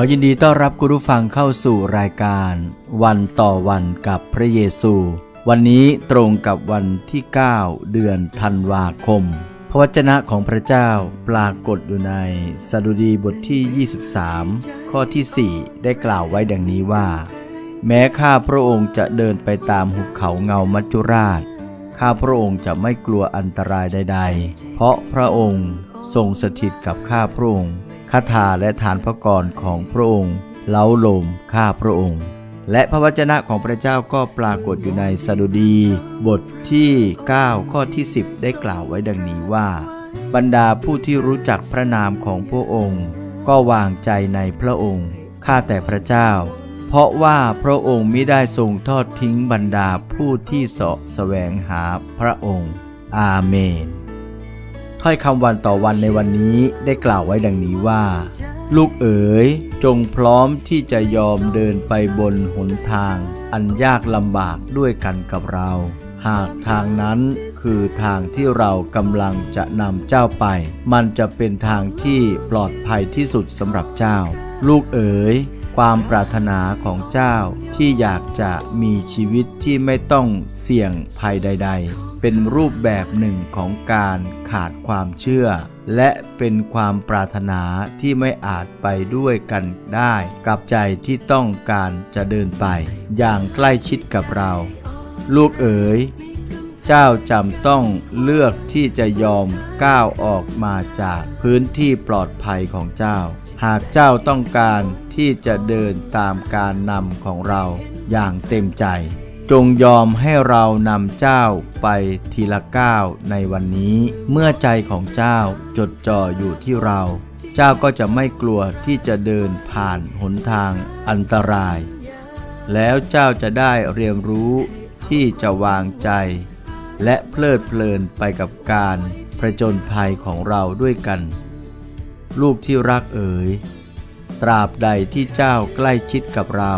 อยินดีต้อนรับคุณผู้ฟังเข้าสู่รายการ วันต่อวันกับพระเยซู วันนี้ตรงกับวันที่ 9 เดือนธันวาคม พระวจนะของพระเจ้าปรากฏอยู่ในสดุดีบทที่ 23 ข้อที่ 4 ได้กล่าวไว้ดังนี้ว่า แม้ข้าพระองค์จะเดินไปตามหุบเขาเงามัจจุราช ข้าพระองค์จะไม่กลัวอันตรายใด ๆ เพราะพระองค์ทรงสถิตกับข้าพระองค์ คาถาและฐานพระกรของพระองค์เล้าลมข้าพระองค์ และพระวจนะของพระเจ้าก็ปรากฏอยู่ในสดุดี บทที่ 9 ข้อที่ 10 ได้กล่าวไว้ดังนี้ว่า บรรดาผู้ที่รู้จักพระนามของพระองค์ ก็วางใจในพระองค์ข้าแต่พระเจ้า เพราะว่าพระองค์มิได้ทรงทอดทิ้งบรรดาผู้ที่เสาะแสวงหาพระองค์ อาเมน ถ้อยคำวันต่อวันในวันนี้ได้กล่าวไว้ดังนี้ว่า ลูกเอ๋ยจงพร้อมที่จะยอมเดินไปบนหนทาง อันยากลำบากด้วยกันกับเรา หากทางนั้นคือทางที่เรากำลังจะนำเจ้าไป มันจะเป็นทางที่ปลอดภัยที่สุดสำหรับเจ้า ลูกเอ๋ยความปรารถนาของเจ้าที่อยากจะมีชีวิตที่ไม่ต้องเสี่ยงภัยใด ๆ เป็นรูปแบบหนึ่งของการขาดความเชื่อ และเป็นความปรารถนาที่ไม่อาจไปด้วยกันได้ กับใจที่ต้องการจะเดินไป อย่างใกล้ชิดกับเรา ลูกเอ๋ยเจ้าจำต้องเลือกที่จะยอมก้าวออกมาจากพื้นที่ปลอดภัยของเจ้า หากเจ้าต้องการที่จะเดินตามการนำของเราอย่างเต็มใจ จงยอมให้เรานำเจ้าไปทีละก้าวในวันนี้ เมื่อใจของเจ้าจดจ่ออยู่ที่เรา เจ้าก็จะไม่กลัวที่จะเดินผ่านหนทางอันตราย แล้วเจ้าจะได้เรียนรู้ที่จะวางใจ และเพลิดเพลินไปกับการผจญภัยของเราด้วยกัน ลูกที่รักเอ๋ยตราบใดที่เจ้าใกล้ชิดกับเรา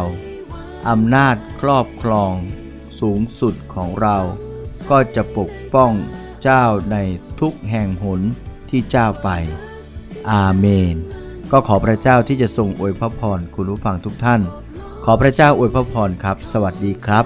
อำนาจครอบครองสูงสุดของเรา ก็จะปกป้องเจ้าในทุกแห่งหนที่เจ้าไป อาเมน ก็ขอพระเจ้าที่จะทรงอวยพระพรคุณผู้ฟังทุกท่าน ขอพระเจ้าอวยพระพรครับ สวัสดีครับ